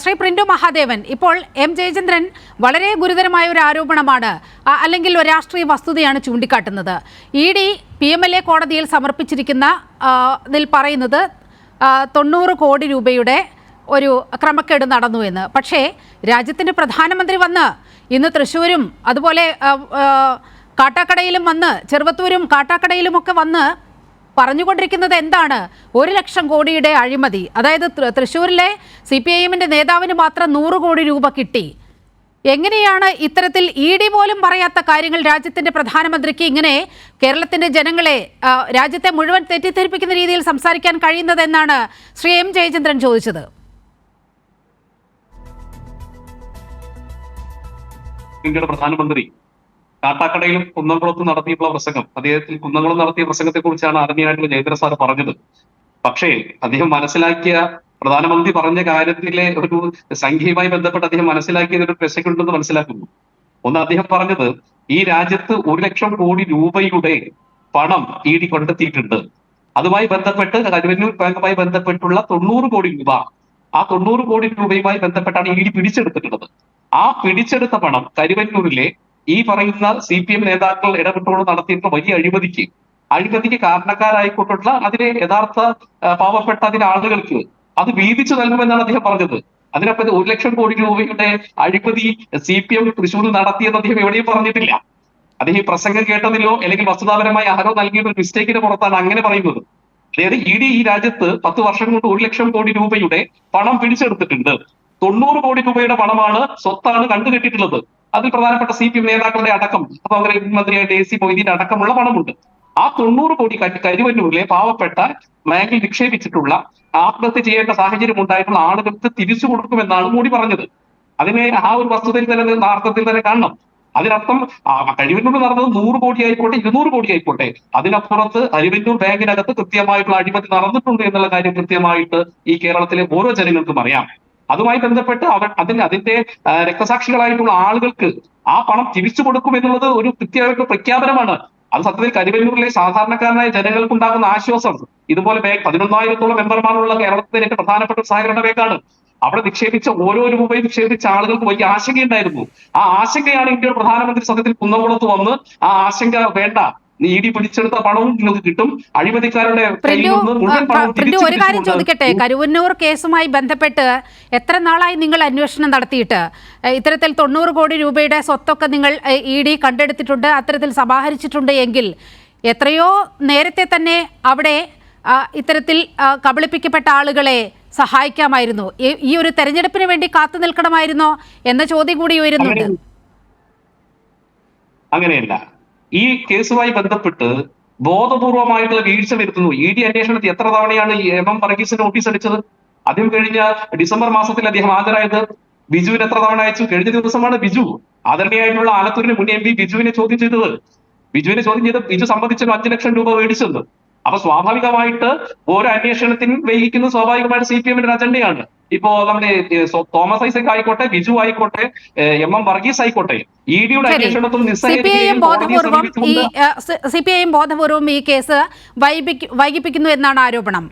Shri print Mahadevan. ഇപ്പോൾ M Jayachandran വളരെ ഗുരുതരമായ ഒരു ആരോപണമാണ് അല്ലെങ്കിൽ ഒരു രാഷ്ട്രീയ വസ്തുതയാണ് ചൂണ്ടിക്കാട്ടുന്നത്. E D P M L A കോടതിയിൽ സമർപ്പിച്ചിരിക്കുന്ന ഇതിൽ പറയുന്നത് തൊണ്ണൂറ് കോടി രൂപയുടെ ഒരു ക്രമക്കേട് നടന്നു എന്ന്. പക്ഷേ രാജ്യത്തിന്റെ പ്രധാനമന്ത്രി വന്ന് ഇന്ന് തൃശ്ശൂരും അതുപോലെ കാട്ടാക്കടയിലും വന്ന് ചെറുവത്തൂരും കാട്ടാക്കടയിലുമൊക്കെ വന്ന് പറഞ്ഞുകൊണ്ടിരിക്കുന്നത് എന്താണ്? ഒരു ലക്ഷം കോടിയുടെ അഴിമതി. അതായത് തൃശ്ശൂരിലെ സി പി ഐ എമ്മിന്റെ നേതാവിന് മാത്രം നൂറ് കോടി രൂപ കിട്ടി. എങ്ങനെയാണ് ഇത്തരത്തിൽ ഇ ഡി പോലും പറയാത്ത കാര്യങ്ങൾ രാജ്യത്തിന്റെ പ്രധാനമന്ത്രിക്ക് ഇങ്ങനെ കേരളത്തിന്റെ ജനങ്ങളെ രാജ്യത്തെ മുഴുവൻ തെറ്റിദ്ധരിപ്പിക്കുന്ന രീതിയിൽ സംസാരിക്കാൻ കഴിയുന്നത് എന്നാണ് ശ്രീ എം ജയചന്ദ്രൻ ചോദിച്ചത്? പ്രധാനമന്ത്രി കാട്ടാക്കടയിലും കുന്നംകുളത്തും നടത്തിയിട്ടുള്ള പ്രസംഗം. അദ്ദേഹത്തിൽ കുന്നംകുളം നടത്തിയ പ്രസംഗത്തെ കുറിച്ചാണ് ആദ്യമായിട്ടുള്ള ജയന്ദ്ര സാർ പറഞ്ഞത്. പക്ഷേ അദ്ദേഹം മനസ്സിലാക്കിയ പ്രധാനമന്ത്രി പറഞ്ഞ കാര്യത്തിലെ ഒരു സംഖ്യയുമായി ബന്ധപ്പെട്ട് അദ്ദേഹം മനസ്സിലാക്കിയത് ഒരു പെശകുണ്ടെന്ന് മനസ്സിലാക്കുന്നു. ഒന്ന് അദ്ദേഹം പറഞ്ഞത് ഈ രാജ്യത്ത് ഒരു ലക്ഷം കോടി രൂപയുടെ പണം ഡി കണ്ടെത്തിയിട്ടുണ്ട്. അതുമായി ബന്ധപ്പെട്ട് റവന്യൂ ബാങ്കുമായി ബന്ധപ്പെട്ടുള്ള തൊണ്ണൂറ് കോടി രൂപ ആ തൊണ്ണൂറ് കോടി രൂപയുമായി ബന്ധപ്പെട്ടാണ് ഇ പിടിച്ചെടുത്തിട്ടുള്ളത്. ആ പിടിച്ചെടുത്ത പണം കരുവന്നൂരിലെ ഈ പറയുന്ന സി പി എം നേതാക്കൾ ഇടപെട്ടുകൊണ്ട് നടത്തിയിട്ടുള്ള വലിയ അഴിമതിക്ക്. അഴിമതിക്ക് കാരണക്കാരായിക്കൊണ്ടുള്ള അതിലെ യഥാർത്ഥ പാവപ്പെട്ട അതിലെ ആളുകൾക്ക് അത് വീതിച്ചു നൽകുമെന്നാണ് അദ്ദേഹം പറഞ്ഞത്. അതിനപ്പുറം ഒരു ലക്ഷം കോടി രൂപയുടെ അഴിമതി സി പി എം തൃശ്ശൂരിൽ നടത്തിയെന്ന് അദ്ദേഹം എവിടെയും പറഞ്ഞിട്ടില്ല. അദ്ദേഹം ഈ പ്രസംഗം കേട്ടതിലോ അല്ലെങ്കിൽ വസ്തുതാപരമായി ആരോ നൽകിയ ഒരു മിസ്റ്റേക്കിന് പുറത്താണ് അങ്ങനെ പറയുന്നത്. അതായത് ഇ ഡി ഈ രാജ്യത്ത് പത്ത് വർഷം കൊണ്ട് ഒരു ലക്ഷം കോടി രൂപയുടെ പണം പിടിച്ചെടുത്തിട്ടുണ്ട്. തൊണ്ണൂറ് കോടി രൂപയുടെ പണമാണ് സ്വത്താണ് കണ്ടുകെട്ടിട്ടുള്ളത് അതിൽ പ്രധാനപ്പെട്ട സി പി എം നേതാക്കളുടെ അടക്കം കോൺഗ്രസ് മന്ത്രിയായിട്ട് എ സി മൊയ്തീന്റെ അടക്കമുള്ള പണമുണ്ട്. ആ തൊണ്ണൂറ് കോടി കരുവന്നൂരിലെ പാവപ്പെട്ട ബാങ്കിൽ നിക്ഷേപിച്ചിട്ടുള്ള ആത്മഹത്യ ചെയ്യേണ്ട സാഹചര്യം ഉണ്ടായിട്ടുള്ള ആളുകൾക്ക് തിരിച്ചു കൊടുക്കുമെന്നാണ് മോഡി പറഞ്ഞത്. അതിനെ ആ ഒരു വസ്തുതയിൽ തന്നെ അർത്ഥത്തിൽ തന്നെ കാണണം. അതിനർത്ഥം കഴിവന്നൂർ നടന്നത് നൂറ് കോടി ആയിക്കോട്ടെ ഇരുന്നൂറ് കോടി ആയിക്കോട്ടെ. അതിനപ്പുറത്ത് അരിവന്നൂർ ബാങ്കിനകത്ത് കൃത്യമായിട്ടുള്ള അഴിമതി നടന്നിട്ടുണ്ട് എന്നുള്ള കാര്യം കൃത്യമായിട്ട് ഈ കേരളത്തിലെ ഓരോ ജനങ്ങൾക്കും അറിയാം. അതുമായി ബന്ധപ്പെട്ട് അവർ അതിന് അതിന്റെ രക്തസാക്ഷികളായിട്ടുള്ള ആളുകൾക്ക് ആ പണം തിരിച്ചു കൊടുക്കും എന്നുള്ളത് ഒരു കൃത്യമായിട്ട് പ്രഖ്യാപനമാണ്. അത് സത്യത്തിൽ കരിവന്നൂരിലെ സാധാരണക്കാരനായ ജനങ്ങൾക്ക് ഉണ്ടാകുന്ന ആശ്വാസം. ഇതുപോലെ ബാങ്ക് പതിനൊന്നായിരത്തോളം മെമ്പർമാരുള്ള കേരളത്തിലെ ഏറ്റവും പ്രധാനപ്പെട്ട സഹകരണ ബാങ്കാണ്. അവിടെ നിക്ഷേപിച്ച ഓരോ രൂപയും നിക്ഷേപിച്ച ആളുകൾക്ക് വലിയ ആശങ്കയുണ്ടായിരുന്നു. ആ ആശങ്കയാണ് ഇന്ത്യയുടെ പ്രധാനമന്ത്രി സത്യത്തിൽ കുന്നംകുളത്ത് വന്ന് ആ ആശങ്ക വേണ്ട. ഇ ഡി പിടിച്ചെടുത്ത പണവും നിങ്ങൾക്ക് കിട്ടും. അഴിമതിക്കാരുടെ ഒരു കാര്യം ചോദിക്കട്ടെ? കരുവന്നൂർ കേസുമായി ബന്ധപ്പെട്ട് എത്ര നാളായി നിങ്ങൾ അന്വേഷണം നടത്തിയിട്ട്? ഇത്തരത്തിൽ തൊണ്ണൂറ് കോടി രൂപയുടെ സ്വത്തൊക്കെ നിങ്ങൾ ഇ ഡി കണ്ടെടുത്തിട്ടുണ്ട് അത്തരത്തിൽ സമാഹരിച്ചിട്ടുണ്ട് എങ്കിൽ എത്രയോ നേരത്തെ തന്നെ അവിടെ ഇത്തരത്തിൽ കബളിപ്പിക്കപ്പെട്ട ആളുകളെ സഹായിക്കാമായിരുന്നു. ഈ- ഒരു തെരഞ്ഞെടുപ്പിന് വേണ്ടി കാത്തു നിൽക്കണമായിരുന്നോ? എന്ന ചോദ്യം കൂടി ഉയരുന്നുണ്ട്. അങ്ങനെ- അങ്ങനെയല്ല. ഈ കേസുമായി ബന്ധപ്പെട്ട് ബോധപൂർവമായിട്ടുള്ള വീഴ്ച വരുത്തുന്നു. ഇ ഡി അന്വേഷണത്തിൽ എത്ര തവണയാണ് എം എം വർഗീസിന് നോട്ടീസ് അടിച്ചത്? അദ്ദേഹം കഴിഞ്ഞ ഡിസംബർ മാസത്തിൽ അദ്ദേഹം ഹാജരായത്. ബിജുവിന് എത്ര തവണ അയച്ചു? കഴിഞ്ഞ ദിവസമാണ് ബിജു ആദരണീയായിട്ടുള്ള ആലത്തൂരിന് മുൻ എം പി ബിജുവിനെ ചോദ്യം ചെയ്തത്. ബിജുവിനെ ചോദ്യം ചെയ്ത് ബിജു സംബന്ധിച്ചൊരു അഞ്ചു ലക്ഷം രൂപ മേടിച്ചെന്ന്. അപ്പൊ സ്വാഭാവികമായിട്ട് ഓരോ അന്വേഷണത്തിനും വൈകിക്കുന്നത് സ്വാഭാവികമായിട്ട് സി പി എമ്മിന്റെ അജണ്ടയാണ്. ഇപ്പോ നമ്മുടെ തോമസ് ഐസക് ആയിക്കോട്ടെ ബിജു ആയിക്കോട്ടെ എം എം വർഗീസ് ആയിക്കോട്ടെ ഇ ഡിയുടെ അന്വേഷണത്തിൽ സി പി ഐ എം നിസ്സഹകരിക്കുകയും കോടതിയെ ബോധപൂർവം ഈ സി പി ഐ ബോധപൂർവം ഈ കേസ് വൈകിപ്പിക്കുന്നു എന്നാണ് ആരോപണം.